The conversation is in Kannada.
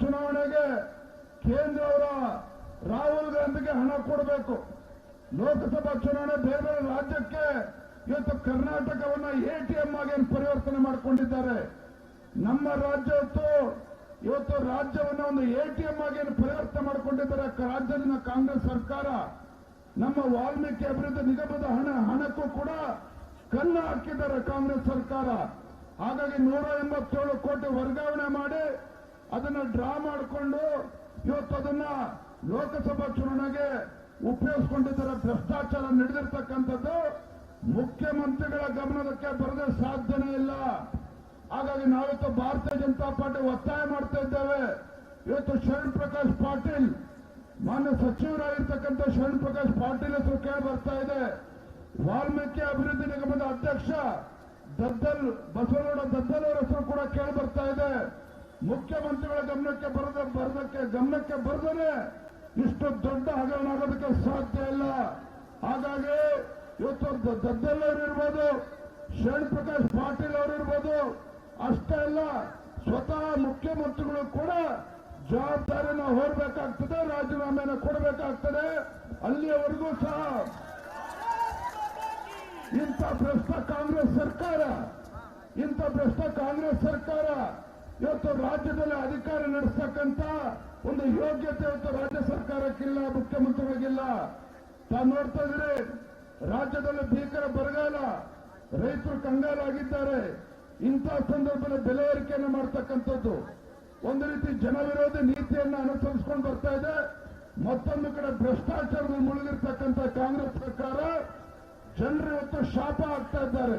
ಚುನಾವಣೆಗೆ ಕೇಂದ್ರವರ ರಾಹುಲ್ ಗಾಂಧಿಗೆ ಹಣ ಕೊಡಬೇಕು. ಲೋಕಸಭಾ ಚುನಾವಣೆ ಬೇರೆ ಬೇರೆ ರಾಜ್ಯಕ್ಕೆ ಇವತ್ತು ಕರ್ನಾಟಕವನ್ನ ಎಟಿಎಂ ಆಗಿ ಪರಿವರ್ತನೆ ಮಾಡಿಕೊಂಡಿದ್ದಾರೆ. ನಮ್ಮ ರಾಜ್ಯ ಇವತ್ತು ರಾಜ್ಯವನ್ನ ಒಂದು ಎಟಿಎಂ ಆಗಿ ಪರಿವರ್ತನೆ ಮಾಡಿಕೊಂಡಿದ್ದಾರೆ. ರಾಜ್ಯದಲ್ಲಿನ ಕಾಂಗ್ರೆಸ್ ಸರ್ಕಾರ ನಮ್ಮ ವಾಲ್ಮೀಕಿ ಅಭಿವೃದ್ಧಿ ನಿಗಮದ ಹಣ, ಹಣಕ್ಕೂ ಕೂಡ ಕಲ್ಲು ಹಾಕಿದ್ದಾರೆ ಕಾಂಗ್ರೆಸ್ ಸರ್ಕಾರ. ಹಾಗಾಗಿ ನೂರ ಎಂಬತ್ತೇಳು ಕೋಟಿ ವರ್ಗಾವಣೆ ಮಾಡಿ ಅದನ್ನ ಡ್ರಾ ಮಾಡಿಕೊಂಡು ಇವತ್ತು ಅದನ್ನ ಲೋಕಸಭಾ ಚುನಾವಣೆಗೆ ಉಪಯೋಗಿಸಿಕೊಂಡಿದ್ದಾರೆ. ಭ್ರಷ್ಟಾಚಾರ ನಡೆದಿರ್ತಕ್ಕಂಥದ್ದು ಮುಖ್ಯಮಂತ್ರಿಗಳ ಗಮನಕ್ಕೆ ಬರದೆ ಸಾಧ್ಯನೇ ಇಲ್ಲ. ಹಾಗಾಗಿ ನಾವಿತ್ತು ಭಾರತೀಯ ಜನತಾ ಪಾರ್ಟಿ ಒತ್ತಾಯ ಮಾಡ್ತಾ ಇದ್ದೇವೆ. ಇವತ್ತು ಶರಣ್ ಪ್ರಕಾಶ್ ಪಾಟೀಲ್, ಮಾನ್ಯ ಸಚಿವರಾಗಿರ್ತಕ್ಕಂಥ ಶರಣ್ ಪ್ರಕಾಶ್ ಪಾಟೀಲ್ ಹೆಸರು ಕೇಳಿ ಬರ್ತಾ ಇದೆ. ವಾಲ್ಮೀಕಿ ಅಭಿವೃದ್ಧಿ ನಿಗಮದ ಅಧ್ಯಕ್ಷ ದದ್ದಲ್ ಬಸವನಗೌಡ ದದ್ದಲ್ ಅವರ ಹೆಸರು ಕೂಡ ಕೇಳಿ ಮುಖ್ಯಮಂತ್ರಿಗಳ ಗಮನಕ್ಕೆ ಬರದ, ಬರದಕ್ಕೆ ಗಮನಕ್ಕೆ ಬರದೇ ಇಷ್ಟು ದೊಡ್ಡ ಹಗರಣ ಆಗೋದಕ್ಕೆ ಸಾಧ್ಯ ಇಲ್ಲ. ಹಾಗಾಗಿ ಇವತ್ತು ದದ್ದಲ್ಲವರು ಇರ್ಬೋದು ಶರಣ್ ಪ್ರಕಾಶ್ ಪಾಟೀಲ್ ಅವರು ಇರ್ಬೋದು, ಅಷ್ಟೇ ಅಲ್ಲ, ಸ್ವತಃ ಮುಖ್ಯಮಂತ್ರಿಗಳು ಕೂಡ ಜವಾಬ್ದಾರಿನ ಹೋರ್ಬೇಕಾಗ್ತದೆ, ರಾಜೀನಾಮೆನ ಕೊಡಬೇಕಾಗ್ತದೆ, ಅಲ್ಲಿಯವರೆಗೂ ಸಹ ಇಂಥ ಭ್ರಷ್ಟ ಕಾಂಗ್ರೆಸ್ ಸರ್ಕಾರ, ಇಂಥ ಭ್ರಷ್ಟ ಕಾಂಗ್ರೆಸ್ ಸರ್ಕಾರ ಇವತ್ತು ರಾಜ್ಯದಲ್ಲಿ ಅಧಿಕಾರ ನಡೆಸ್ತಕ್ಕಂತ ಒಂದು ಯೋಗ್ಯತೆ ಇವತ್ತು ರಾಜ್ಯ ಸರ್ಕಾರಕ್ಕಿಲ್ಲ, ಮುಖ್ಯಮಂತ್ರಿಗಳಿಗಿಲ್ಲ. ತಾವು ನೋಡ್ತಾ ಇದ್ರೆ ರಾಜ್ಯದಲ್ಲಿ ಭೀಕರ ಬರಗಾಲ, ರೈತರು ಕಂಗಾಲಾಗಿದ್ದಾರೆ. ಇಂಥ ಸಂದರ್ಭದಲ್ಲಿ ಬೆಲೆ ಏರಿಕೆಯನ್ನು ಮಾಡ್ತಕ್ಕಂಥದ್ದು. ಒಂದು ರೀತಿ ಜನವಿರೋಧಿ ನೀತಿಯನ್ನು ಅನುಸರಿಸಿಕೊಂಡು ಬರ್ತಾ ಇದೆ. ಮತ್ತೊಂದು ಕಡೆ ಭ್ರಷ್ಟಾಚಾರದಲ್ಲಿ ಮುಳುಗಿರ್ತಕ್ಕಂಥ ಕಾಂಗ್ರೆಸ್ ಸರ್ಕಾರ ಜನರು ಇವತ್ತು ಶಾಪ ಆಗ್ತಾ ಇದ್ದಾರೆ.